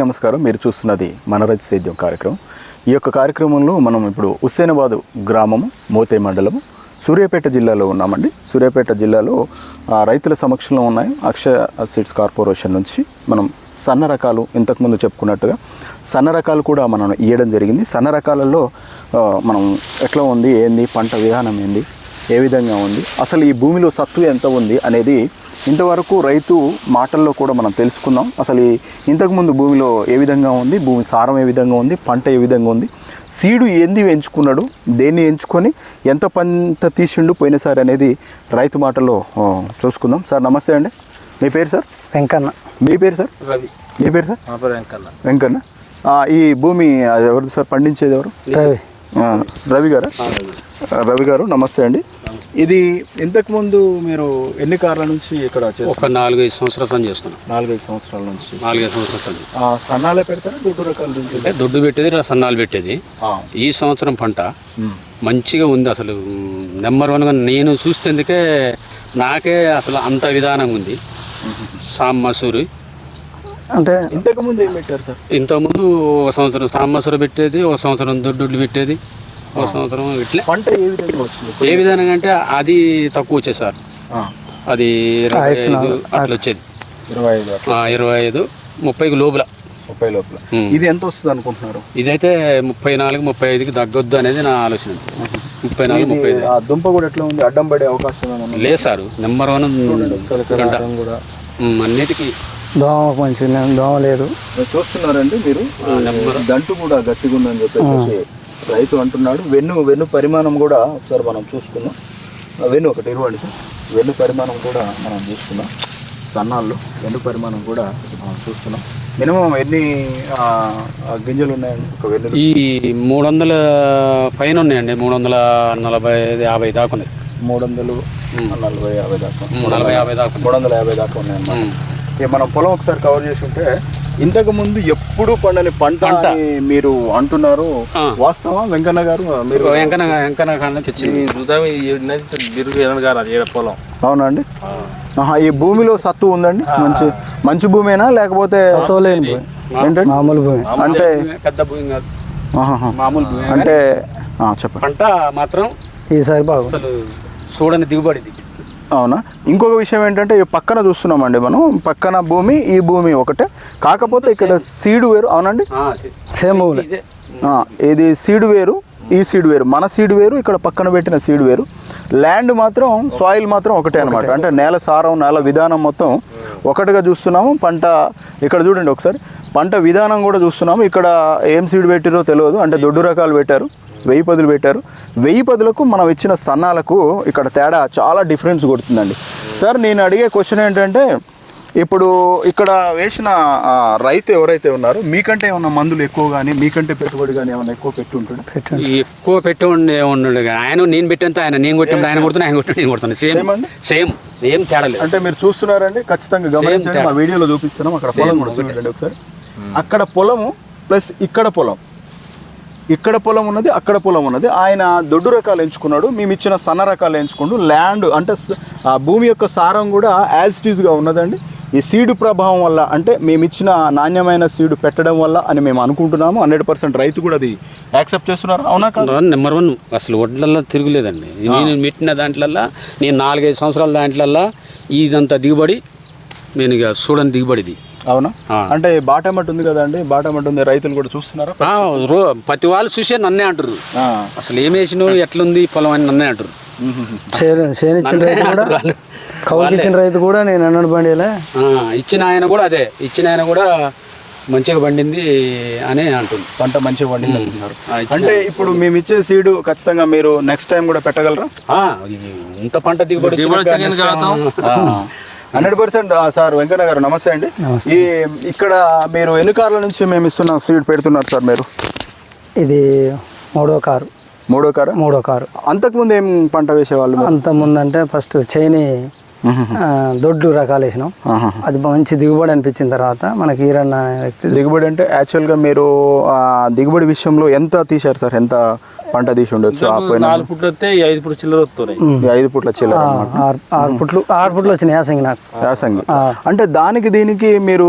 నమస్కారం. మీరు చూస్తున్నది మనరజ్ సేద్యం కార్యక్రమం. ఈ యొక్క కార్యక్రమంలో మనం ఇప్పుడు హుస్సేనాబాద్ గ్రామము మోతే మండలము సూర్యాపేట జిల్లాలో ఉన్నామండి. సూర్యాపేట జిల్లాలో రైతుల సమక్షంలో ఉన్నాయి. అక్షయ సీడ్స్ కార్పొరేషన్ నుంచి మనం సన్న రకాలు ఇంతకుముందు చెప్పుకున్నట్టుగా సన్న రకాలు కూడా మనం ఇవ్వడం జరిగింది. సన్న రకాలలో మనం ఎట్లా ఉంది ఏంది పంట విధానం ఏంది ఏ విధంగా ఉంది అసలు ఈ భూమిలో సత్తు ఎంత ఉంది అనేది ఇంతవరకు రైతు మాటల్లో కూడా మనం తెలుసుకున్నాం. అసలు ఈ ఇంతకుముందు భూమిలో ఏ విధంగా ఉంది భూమి సారం ఏ విధంగా ఉంది పంట ఏ విధంగా ఉంది సీడు ఏంది ఎంచుకున్నాడు దేన్ని ఎంచుకొని ఎంత పంట తీసిండు పోయినసారి అనేది రైతు మాటల్లో చూసుకుందాం. సార్ నమస్తే అండి. మీ పేరు సార్? వెంకన్న. మీ పేరు సార్? రవి. మీ పేరు సార్? వెంకన్న. వెంకన్న. ఆ, ఈ భూమి ఎవరు సార్? పండించేది ఎవరు? రవి. రవి గారా? రవి. గారు నమస్తే అండి. ఇది ఇంతకుముందు మీరు ఎన్ని కార్ల నుంచి ఇక్కడ ఒక నాలుగైదు సంవత్సరాలు పని చేస్తున్నాం. నాలుగైదు సంవత్సరాల నుంచి. నాలుగైదు సంవత్సరాలు సన్నాలే పెడతారా? దొడ్డు రకాలు దొడ్డు పెట్టేది సన్నాలు పెట్టేది. ఈ సంవత్సరం పంట మంచిగా ఉంది అసలు. నెంబర్ వన్గా నేను చూస్తేందుకే నాకే అసలు అంత విధానం ఉంది. సామ్ మసూరి. అంటే ఇంతకు ముందు ఏం పెట్టారు సార్? ఇంతకుముందు ఒక సంవత్సరం సామ్ మసూరి పెట్టేది ఒక సంవత్సరం దొడ్డుడ్లు పెట్టేది ఒక సంవత్సరం ఇట్లే. పంట ఏ విధంగా వచ్చింది? ఏ విధానంగా అంటే అది తక్కువ వచ్చేది సార్. ఆ, అది ఇరవై ఐదు అట్లా వచ్చేది. ఇరవై ఐదు ఇరవై ఐదు ముప్పైకి లోపల. ముప్పై లోపల. ఇది ఎంత వస్తుంది అనుకుంటున్నారు? ఇదైతే ముప్పై నాలుగు ముప్పై ఐదుకి తగ్గొద్దు అనేది నా ఆలోచన. ముప్పై నాలుగు ముప్పై ఐదు. ఆ దుంప కూడా ఎట్లా ఉంది? అడ్డం పడే అవకాశం? లేదు సారు నెంబర్ వన్ గంట. కూడా. అన్నిటికీ. దోమ మంచిగా దోమ లేదు. మీరు చూస్తున్నారండి మీరు. దంటు కూడా గట్టిగా ఉందని చెప్పేసి రైతు అంటున్నాడు. వెన్ను వెన్ను పరిమాణం కూడా ఒకసారి మనం చూసుకుందాం. ఆ వెన్ను ఒకటి ఇవ్వండి సార్. వెన్ను పరిమాణం కూడా మనం చూసుకుందాం. సన్నాల్లో వెన్ను పరిమాణం కూడా మనం చూస్తున్నాం మినిమం ఎన్ని గింజలు ఉన్నాయండి? ఒక వెన్ను ఈ మూడు వందల పైన ఉన్నాయండి. మూడు వందల నలభై యాభై దాకా ఉన్నాయి. మూడు వందలు నలభై యాభై దాకా. నలభై యాభై దాకా. మూడు వందల యాభై దాకా ఉన్నాయన్నమాట. ఇక మనం పొలం ఒకసారి కవర్ చేసి ఉంటే ఇంతకు ముందు ఎప్పుడు పండని పంట అని మీరు అంటున్నారు. వాస్తవా వెంకన్న గారు మీరు వెంకన్న వెంకన్న కాడ తెచ్చింది. అవునండి ఆహా, ఈ భూమిలో సత్తు ఉందండి? మంచి మంచి భూమేనా? లేకపోతే తోలేని భూమి. ఏంటండి? మామూలు భూమి. అంటే పెద్ద భూమి కాదు. మామూలు భూమి. అంటే చెప్పండి. పంట మాత్రం ఈసారి బాగుంది. అసలు చూడని దిగుబడిది అవునా? ఇంకొక విషయం ఏంటంటే ఈ పక్కన చూస్తున్నామండి మనం. పక్కన భూమి ఈ భూమి ఒకటే. కాకపోతే ఇక్కడ సీడు వేరు. అవునండి. సేమ్ ఇది. సీడ్ వేరు ఈ సీడ్ వేరు. మన సీడ్ వేరు ఇక్కడ పక్కన పెట్టిన సీడ్ వేరు. ల్యాండ్ మాత్రం సాయిల్ మాత్రం ఒకటే అనమాట అంటే నేల సారం నేల విధానం మొత్తం ఒకటిగా చూస్తున్నాము. పంట ఇక్కడ చూడండి ఒకసారి. పంట విధానం కూడా చూస్తున్నాము. ఇక్కడ ఏం సీడ్ పెట్టారో తెలియదు. అంటే దొడ్డు రకాలు పెట్టారు. వెయ్యి పదులు పెట్టారు. వెయ్యి పదులకు మనం ఇచ్చిన సన్నాలకు ఇక్కడ తేడా చాలా డిఫరెన్స్ కొడుతుందండి. సార్ నేను అడిగే క్వశ్చన్ ఏంటంటే ఇప్పుడు ఇక్కడ వేసిన రైతు ఎవరైతే ఉన్నారో మీకంటే ఏమన్నా మందులు ఎక్కువ కానీ మీకంటే పెట్టుబడి కానీ ఏమన్నా ఎక్కువ పెట్టి ఉంటాడు పెట్టండి ఎక్కువ పెట్టి ఉండే ఉండు ఆయన నేను పెట్టేంత ఆయన నేను కొట్టినప్పుడు ఆయన కొడుతున్నా ఆయన కొట్టిన నేను కొడుతున్నా. సేమ్? సేమ్ సేమ్ తేడా అంటే మీరు చూస్తున్నారండి ఖచ్చితంగా గమనించండి మా వీడియోలో చూపిస్తున్నాం అక్కడ పొలం కూడా చూడండి ఒకసారి. అక్కడ పొలము ప్లస్ ఇక్కడ పొలం. ఇక్కడ పొలం ఉన్నది అక్కడ పొలం ఉన్నది. ఆయన దొడ్డు రకాలు ఎంచుకున్నాడు. మేము ఇచ్చిన సన్న రకాలు ఎంచుకుంటూ ల్యాండ్ అంటే భూమి యొక్క సారం కూడా యాజ్ ఇట్ ఈజ్గా ఉన్నదండి. ఈ సీడు ప్రభావం వల్ల అంటే మేము ఇచ్చిన నాణ్యమైన సీడు పెట్టడం వల్ల అని మేము అనుకుంటున్నాము. హండ్రెడ్ పర్సెంట్ రైతు కూడా అది యాక్సెప్ట్ చేస్తున్నారు. అవునా కాదు? నెంబర్ వన్ అసలు వడ్లల్లో తిరుగులేదండి. నేను పెట్టిన దాంట్లల్లో నేను నాలుగైదు సంవత్సరాల దాంట్లల్లో ఇదంతా దిగుబడి నేను ఇక చూడని దిగుబడిది. అవునా. అంటే బాటమట్ ఉంది కదండి బాటమట్ ఉంది. రైతులు కూడా చూస్తున్నారా? ప్రతి వాళ్ళు చూసే నన్నే అంటారు ఆ. అసలు ఏం వేసినావు ఎట్లుంది పొలం అని నన్నే అంటారు చేను ఇచ్చిన రైతు కూడా. కౌలుకి ఇచ్చిన రైతు కూడా నేను అన్నాడు బండిలే. ఆ, ఇచ్చిన ఆయన కూడా అదే. ఇచ్చిన ఆయన కూడా మంచిగా పండింది అని అంటుంది పంట మంచిగా పండింది అంటున్నారు. అంటే ఇప్పుడు మేము ఇచ్చే సీడు ఖచ్చితంగా మీరు నెక్స్ట్ టైం కూడా పెట్టగలరా? ఇంత పంట దిగుబడి హండ్రెడ్ పర్సెంట్ సార్ వెంకన్న గారు నమస్తే అండి. ఈ ఇక్కడ మీరు ఎన్ని కార్ల నుంచి మేము ఇస్తున్న సీడ్ పెడుతున్నారు సార్ మీరు? ఇది మూడో కారు. మూడో కారా? మూడో కారు. అంతకుముందు ఏం పంట వేసేవాళ్ళు మీరు? అంత ముందంటే ఫస్ట్ చైని దొడ్డు రకాలు వేసినాం. అది మంచి దిగుబడి అనిపించిన తర్వాత మనకి ఈరన్న వ్యక్తి దిగుబడి అంటే యాక్చువల్గా మీరు దిగుబడి విషయంలో ఎంత తీశారు సార్? ఎంత పంట తీసి ఉండొచ్చు నాలుగు వస్తే ఐదు ఫుట్లు చిల్లర వస్తున్నాయి. ఈ ఐదు పుట్ల చిల్లర. ఆరు ఆరు పుట్లు ఆరు పుట్లు వచ్చినాయి యాసంగి నాకు. యాసంగి. అంటే దానికి దీనికి మీరు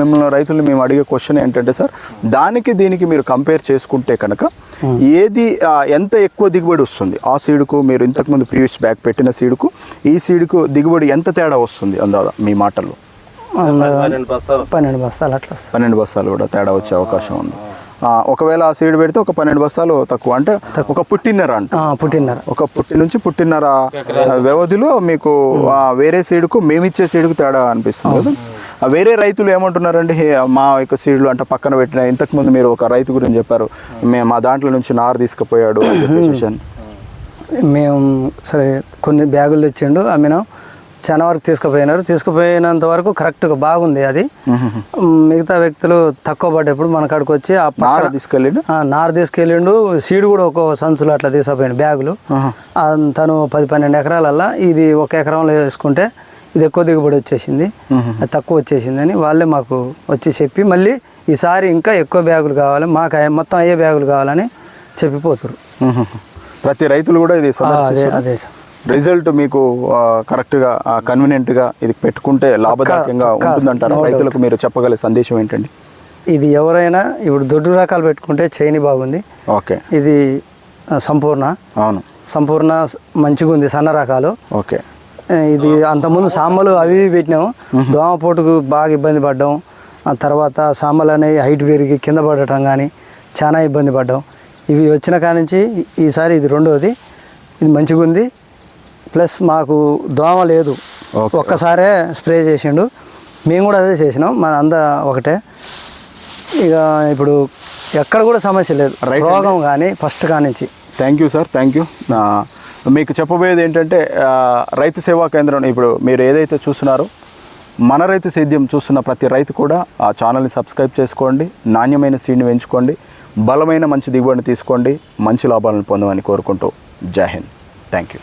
మిమ్మల్ని రైతులు మేము అడిగే క్వశ్చన్ ఏంటంటే సార్ దానికి దీనికి మీరు కంపేర్ చేసుకుంటే కనుక ఏది ఎంత ఎక్కువ దిగుబడి వస్తుంది? ఆ సీడుకు మీరు ఇంతకుముందు ప్రీవియస్ బ్యాక్ పెట్టిన సీడుకు ఈ సీడుకు దిగుబడి ఎంత తేడా వస్తుంది? అందాదా మీ మాటల్లో. పన్నెండు బస్తాలు. పన్నెండు బస్తాలు అట్లా పన్నెండు బస్తాలు కూడా తేడా వచ్చే అవకాశం ఉంది. ఒకవేళ ఆ సీడ్ పెడితే ఒక పన్నెండు బస్తాలు తక్కువ. అంటే ఒక పుట్టిన్నర అంట. పుట్టిన్నర. ఒక పుట్టి నుంచి పుట్టిన్నర వ్యవధిలో మీకు ఆ వేరే సీడుకు మేమిచ్చే సీడుకు తేడా అనిపిస్తుంది వేరే రైతులు ఏమంటున్నారండి మా యొక్క సీడ్లు అంటే పక్కన పెట్టిన ఇంతకుముందు మీరు ఒక రైతు గురించి చెప్పారు. మేము మా దాంట్లో నుంచి నారు తీసుకుపోయాడు. మేము సరే కొన్ని బ్యాగులు తెచ్చిండు అమ్మినాం. చాలా వరకు తీసుకుపోయినారు. తీసుకుపోయినంత వరకు కరెక్ట్గా బాగుంది అది. మిగతా వ్యక్తులు తక్కువ పడ్డప్పుడు మన కాడికి వచ్చి ఆ నార తీసుకెళ్ళిండు? ఆ, నారు తీసుకెళ్ళిండు. సీడ్ కూడా ఒక సంచులు అట్లా తీసుకుపోయిండు బ్యాగులు. తను పది పన్నెండు ఎకరాలల్లా ఇది ఒక ఎకరంలో వేసుకుంటే ఇది ఎక్కువ దిగుబడి వచ్చేసింది. తక్కువ వచ్చేసింది అని వాళ్ళే మాకు వచ్చి చెప్పి మళ్ళీ ఈసారి ఇంకా ఎక్కువ బ్యాగులు కావాలి మాకు మొత్తం అయ్యే బ్యాగులు కావాలని చెప్పిపోతారు. ప్రతి రైతులు కూడా ఇది అదే అదే సార్. రిజల్ట్ మీకు కరెక్ట్గా కన్వీనియంట్గా ఇది పెట్టుకుంటే లాభదాయకంగా ఉంటుందంటారా. రైతులకు మీరు చెప్పగల సందేశం ఏంటండి? ఇది ఎవరైనా ఇప్పుడు దొడ్డు రకాలు పెట్టుకుంటే చైని బాగుంది. ఓకే. ఇది సంపూర్ణ. అవును. సంపూర్ణ మంచిగా ఉంది సన్న రకాలు. ఓకే. ఇది అంతకుముందు సాంబలు అవి ఇవి పెట్టినాము. దోమపోటుకు బాగా ఇబ్బంది పడ్డాం. ఆ తర్వాత సాంబలు అనేవి హైట్ పెరిగి కింద పడటం కానీ చాలా ఇబ్బంది పడ్డాం. ఇవి వచ్చిన కానించి ఈసారి ఇది రెండోది. ఇది మంచిగా ఉంది ప్లస్ మాకు దోమ లేదు. ఒక్కసారే స్ప్రే చేసిండు. మేము కూడా అదే చేసినాం. మన అంద ఒకటే. ఇక ఇప్పుడు ఎక్కడ కూడా సమస్య లేదు. రోగం కానీ ఫస్ట్ కానించి. Thank you sir thank you మీకు చెప్పబోయేది ఏంటంటే రైతు సేవా కేంద్రం ఇప్పుడు మీరు ఏదైతే చూస్తున్నారో మన రైతు సేద్యం చూస్తున్న ప్రతి రైతు కూడా ఆ ఛానల్ని సబ్స్క్రైబ్ చేసుకోండి నాణ్యమైన సీడ్ని పెంచుకోండి బలమైన మంచి దిగుబడిని తీసుకోండి మంచి లాభాలను పొందమని కోరుకుంటూ జై హింద్. Thank you